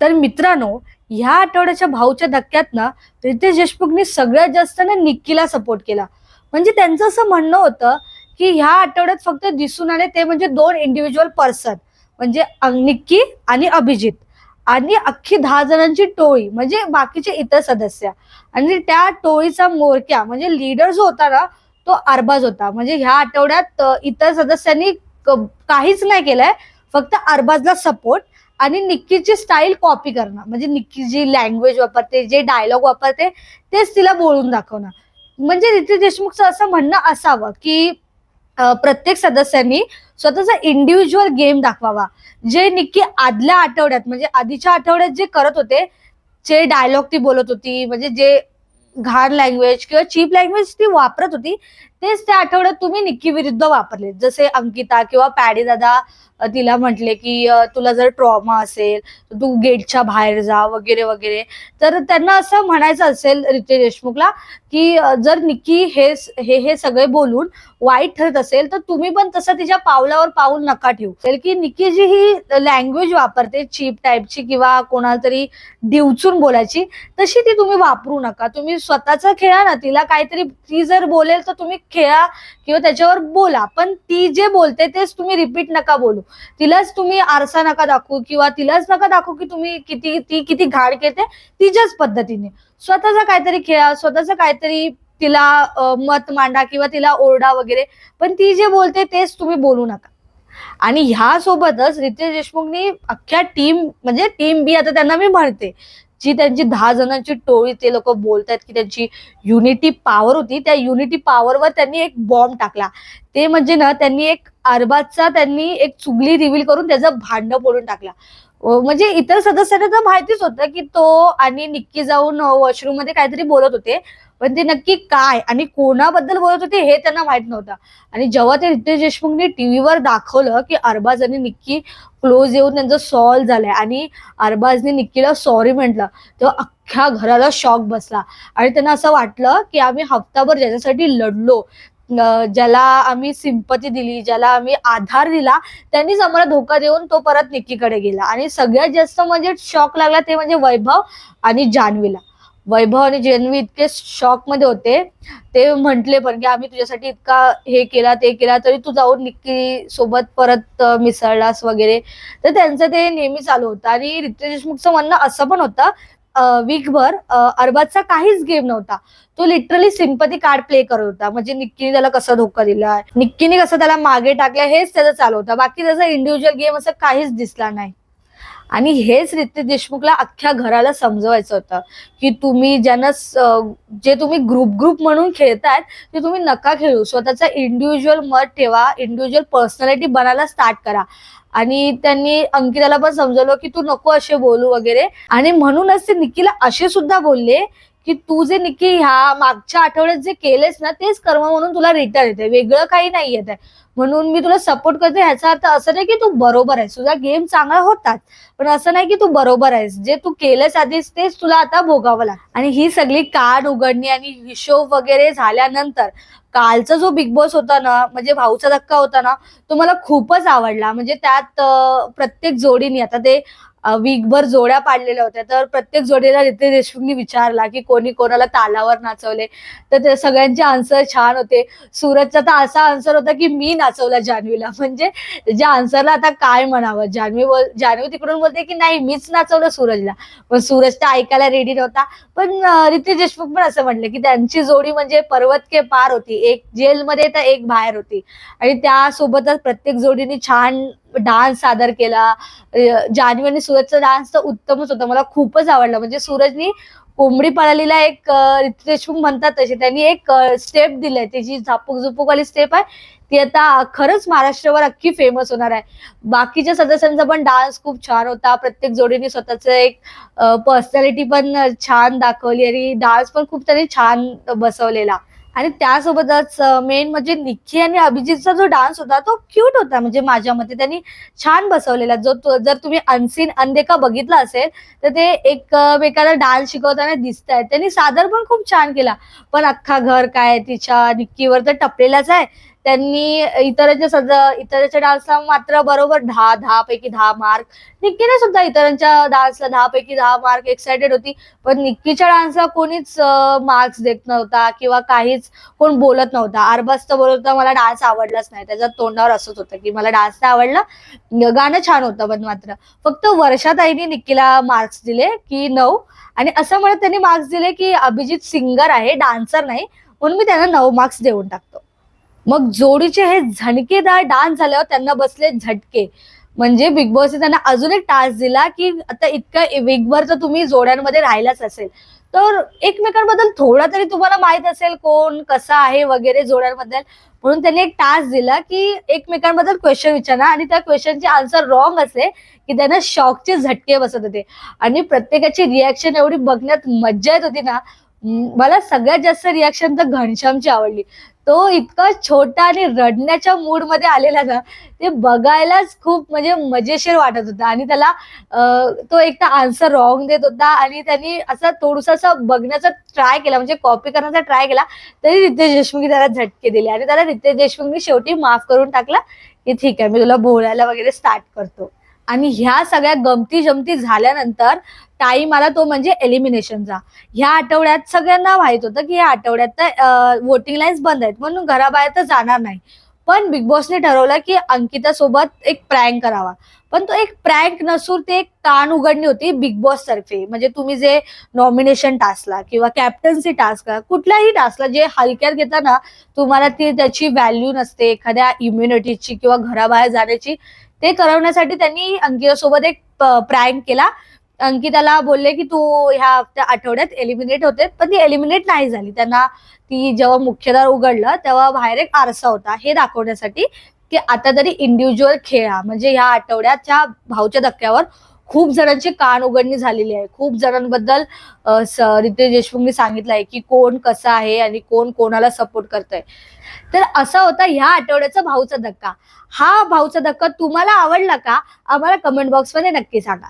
तर मित्रांनो ह्या आठवड्याच्या भाऊच्या धक्क्यात ना रितेश देशमुखने सगळ्यात जास्त ना निक्कीला सपोर्ट केला. म्हणजे त्यांचं असं म्हणणं होतं की ह्या आठवड्यात फक्त दिसून आले ते म्हणजे दोन इंडिव्हिज्युअल पर्सन म्हणजे निक्की आणि अभिजित. आणि अख्खी दहा जणांची टोळी म्हणजे बाकीचे इतर सदस्य. आणि त्या टोळीचा मोरक्या म्हणजे लीडर जो होता ना तो अरबाज होता. म्हणजे ह्या आठवड्यात इतर सदस्यांनी क- काहीच नाही केलंय फक्त अरबाजला सपोर्ट आणि निक्कीची स्टाईल कॉपी करणं. म्हणजे निक्की जी लँग्वेज वापरते जे डायलॉग वापरते तेच तिला बोलून दाखवणं. म्हणजे रितेश देशमुखचं असं म्हणणं असावं की प्रत्येक सदस्यांनी स्वतःचा इंडिव्हिज्युअल गेम दाखवावा. जे निक्की आदल्या आठवड्यात म्हणजे आधीच्या आठवड्यात जे करत होते जे डायलॉग ती बोलत होती म्हणजे जे घाण लँग्वेज किंवा चीप लँग्वेज ती वापरत होती तेच त्या आठवड्यात तुम्ही निक्की विरुद्ध वापरले. जसे अंकिता किंवा पॅडी दादा तिला म्हटले की तुला जर ट्रॉमा असेल तर तू गेटच्या बाहेर जा वगैरे वगैरे. तर त्यांना असं म्हणायचं असेल रितेश देशमुखला की जर निक्की हे हे हे सगळे बोलून वाईट ठरत असेल तर तुम्ही पण तसं तिच्या पावलावर पाऊल नका ठेवू. की निक्की जी ही लँग्वेज वापरते चीप टाईपची किंवा कोणाला तरी डिवचून बोलायची तशी ती तुम्ही वापरू नका. तुम्ही स्वतःचा खेळा ना तिला काहीतरी ती जर बोलेल तर तुम्ही खेळा किंवा त्याच्यावर बोला. पण ती जे बोलते तेच तुम्ही रिपीट नका बोलू. तिलाच तुम्ही आरसा नका दाखवू किंवा तिलाच नका दाखवू की तुम्ही किती ती किती घाण घेते तिच्याच पद्धतीने. स्वतःचा काहीतरी खेळा स्वतःचं काहीतरी तिला मत मांडा किंवा तिला ओरडा वगैरे. पण ती जे बोलते तेच तुम्ही बोलू नका. आणि ह्या सोबतच रितेश देशमुखनी अख्ख्या टीम म्हणजे टीम बी आता त्यांना मी म्हणते जी त्यांची दहा जणांची टोळी ते लोक बोलतात की त्यांची युनिटी पॉवर होती त्या युनिटी पॉवरवर त्यांनी एक बॉम्ब टाकला. ते म्हणजे ना त्यांनी एक अरबाजचा त्यांनी एक चुगली रिव्हील करून त्याचं भांड फोडून टाकला. म्हणजे इतर सदस्यांना तर माहितीच होतं की तो आणि निक्की जाऊन वॉशरूममध्ये काहीतरी बोलत होते. पण ते नक्की काय आणि कोणाबद्दल बोलत होते हे त्यांना माहीत नव्हतं. आणि जेव्हा ते रितेश देशमुखने टीव्हीवर दाखवलं की अरबाज आणि निक्की क्लोज येऊन त्यांचं सॉल्व झालंय आणि अरबाजने निक्कीला सॉरी म्हटलं तेव्हा अख्ख्या घराला शॉक बसला. आणि त्यांना असं वाटलं की आम्ही हप्ताभर ज्याच्यासाठी लढलो ज्याला आम्ही सिंपती दिली ज्याला आम्ही आधार दिला त्यांनीच आम्हाला धोका देऊन तो परत निक्कीकडे गेला. आणि सगळ्यात जास्त म्हणजे शॉक लागला ते म्हणजे वैभव आणि जान्हवीला. वैभव आणि जान्हवी इतके शॉकमध्ये होते. ते म्हंटले पण की आम्ही तुझ्यासाठी इतका हे केला ते केला तरी तू जाऊन निक्की सोबत परत मिसळलास वगैरे. तर त्यांचं ते नेहमी चालू होतं. आणि रितेश देशमुखचं म्हणणं असं पण होतं वीकभर अरबाजचा काहीच गेम नव्हता. तो लिटरली सिंपथी कार्ड प्ले करत होता. म्हणजे निक्कीने त्याला कसा धोका दिला निक्कीने कसं त्याला मागे टाकलं हेच त्याचं चालू होतं. बाकी त्याचा इंडिव्हिज्युअल गेम असं काहीच दिसला नाही. आणि हेच रितेश देशमुखला अख्ख्या घराला समजवायचं होतं की तुम्ही ज्यांना जे तुम्ही ग्रुप ग्रुप म्हणून खेळतायत ते तुम्ही नका खेळू. स्वतःचा इंडिव्हिज्युअल मत ठेवा इंडिव्हिज्युअल पर्सनॅलिटी बनायला स्टार्ट करा. आणि त्यांनी अंकिताला पण समजवलं की तू नको असे बोलू वगैरे. आणि म्हणूनच ते निक्कीला असे सुद्धा बोलले की तू जे निक्की ह्या मागच्या आठवड्यात जे केलेस ना तेच कर्म म्हणून तुला रिटर्न येते वेगळं काही नाही येत आहे म्हणून मी तुला सपोर्ट करते. ह्याचा अर्थ असं नाही की तू बरोबर आहेस. तुझा गेम चांगला होतात पण असं नाही की तू बरोबर आहेस. जे तू केलंस आधीच तेच तुला आता भोगावं लागतं. आणि ही सगळी कार्ड उघडणी आणि हिशोब वगैरे झाल्यानंतर कालचा जो बिग बॉस होता ना म्हणजे भाऊचा धक्का होता ना तो मला खूपच आवडला. म्हणजे त्यात प्रत्येक जोडीने आता ते वीकभर जोड्या पाडलेल्या होत्या. तर प्रत्येक जोडीला रितेश देशमुखनी विचारला की कोणी कोणाला तालावर नाचवले. तर ते सगळ्यांचे आन्सर छान होते. सूरजचा तर असा आन्सर होता की मी नाचवला जान्हवीला. म्हणजे ज्या आन्सरला आता काय म्हणावं? जान्हवी बोल जान्हवी तिकडून बोलते की नाही मीच नाचवलं सूरजला. पण सूरज तर ऐकायला रेडी नव्हता. पण रितेश देशमुख पण असं म्हणलं की त्यांची जोडी म्हणजे पर्वत के पार होती. एक जेलमध्ये तर एक बाहेर होती. आणि त्यासोबतच प्रत्येक जोडीने छान डान्स सादर केला. अं, जान्हवी आणि सूरजचा डान्स तर उत्तमच होता. मला खूपच आवडला. म्हणजे सूरजनी कोंबडी पळालीला एक अं, म्हणतात तशी त्यांनी एक स्टेप दिलाय. त्याची झापूक झुपूक वाली स्टेप आहे ती आता खरंच महाराष्ट्रावर अख्खी फेमस होणार आहे. बाकीच्या सदस्यांचा पण डान्स खूप छान होता. प्रत्येक जोडीने स्वतःच एक पर्सनॅलिटी पण छान दाखवली आणि डान्स पण खूप त्यांनी छान बसवलेला. आणि त्यासोबतच मेन म्हणजे निक्की आणि अभिजितचा जो डान्स होता तो क्यूट होता. म्हणजे माझ्या मते त्यांनी छान बसवलेला. जो जर तुम्ही अनसीन अनदेखा बघितला असेल तर ते एकमेकाला डान्स शिकवताना दिसत आहेत त्यांनी सादर पण खूप छान केला. पण अख्खा घर काय तिच्या निक्कीवर तर टपलेलाच आहे. त्यांनी इतरांच्या सजा इतरांच्या डान्सला मात्र बरोबर दहा दहा पैकी दहा मार्क निक्कीने सुद्धा इतरांच्या डान्सला दहा पैकी दहा मार्क एक्साइटेड होती. पण निक्कीच्या डान्सला कोणीच मार्क्स देत नव्हता किंवा काहीच कोण बोलत नव्हता. आरबास्त बोलत होता मला डान्स आवडलाच नाही. त्याच्या तोंडावर असंच होतं की मला डान्स नाही आवडला. गाणं छान होतं पण मात्र. फक्त वर्षाताईने निक्कीला मार्क्स दिले की नऊ. आणि असं म्हणत त्यांनी मार्क्स दिले की अभिजित सिंगर आहे डान्सर नाही. म्हणून मी त्यांना नऊ मार्क्स देऊन टाकतो. मग जोडीचे हे झणकेदार डान्स झाल्यावर त्यांना बसले झटके. म्हणजे बिग बॉसने त्यांना अजून एक टास्क दिला की आता इतका वीकभर तर तुम्ही जोड्यांमध्ये राहिलाच असेल. तर एकमेकांबद्दल थोडा तरी तुम्हाला माहीत असेल कोण कसा आहे वगैरे जोड्यांबद्दल. म्हणून त्यांनी एक टास्क दिला की एकमेकांबद्दल क्वेश्चन विचारा आणि त्या क्वेश्चनचे आन्सर रॉंग असे की त्यांना शॉकचे झटके बसत होते. आणि प्रत्येकाची रिॲक्शन एवढी बघण्यात मज्जा येत होती ना मला सगळ्यात जास्त रिॲक्शन तर घनश्यामची आवडली. तो इतका छोटा आणि रडण्याच्या मूडमध्ये आलेला ना ते बघायलाच खूप म्हणजे मजेशीर वाटत होता. आणि त्याला तो एक तर आन्सर रॉंग देत होता आणि त्यांनी असं थोडस असं बघण्याचा ट्राय केला म्हणजे कॉपी करण्याचा ट्राय केला तरी रितेश देशमुखी त्याला झटके दिले. आणि त्याला रितेश देशमुखनी शेवटी माफ करून टाकला की ठीक आहे मी तुला बोलायला वगैरे स्टार्ट करतो. आणि ह्या सगळ्या गमती जमती झाल्यानंतर टाईम आला तो म्हणजे एलिमिनेशनचा ह्या आठवड्यात सगळ्यांना माहीत होतं की या आठवड्यात तर वोटिंग लाईन्स बंद आहेत म्हणून घराबाहेर तर जाणार नाही. पण बिग बॉसने ठरवलं की अंकिता सोबत एक प्रँक करावा. पण तो एक प्रँक नसून ते एक कान उघडणी होती बिग बॉस तर्फे. म्हणजे तुम्ही जे नॉमिनेशन टास्कला किंवा कॅप्टन्सी टास्कला कुठल्याही टास्कला जे हलक्यात घेताना तुम्हाला ती त्याची व्हॅल्यू नसते. एखाद्या इम्युनिटीची किंवा घराबाहेर जाण्याची ते करवण्यासाठी त्यांनी अंकितासोबत एक प्रँक केला. अंकिताला बोलले की तू ह्या आठवड्यात एलिमिनेट होते पण ती एलिमिनेट नाही झाली. त्यांना ती जेव्हा मुख्यदार उघडलं तेव्हा बाहेर एक आरसा होता. हे दाखवण्यासाठी की आता तरी इंडिव्हिज्युअल खेळा म्हणजे ह्या आठवड्याच्या भाऊच्या धक्क्यावर खूप जणांची कान उघडणी झालेली आहे. खूप जणांबद्दल रितेश देशमुखनी सांगितलं आहे की कोण कसं आहे आणि कोण कोणाला सपोर्ट करतंय. तर असा होता ह्या आठवड्याचा भाऊचा धक्का. हा भाऊचा धक्का तुम्हाला आवडला का? आम्हाला कमेंट बॉक्समध्ये नक्की सांगा.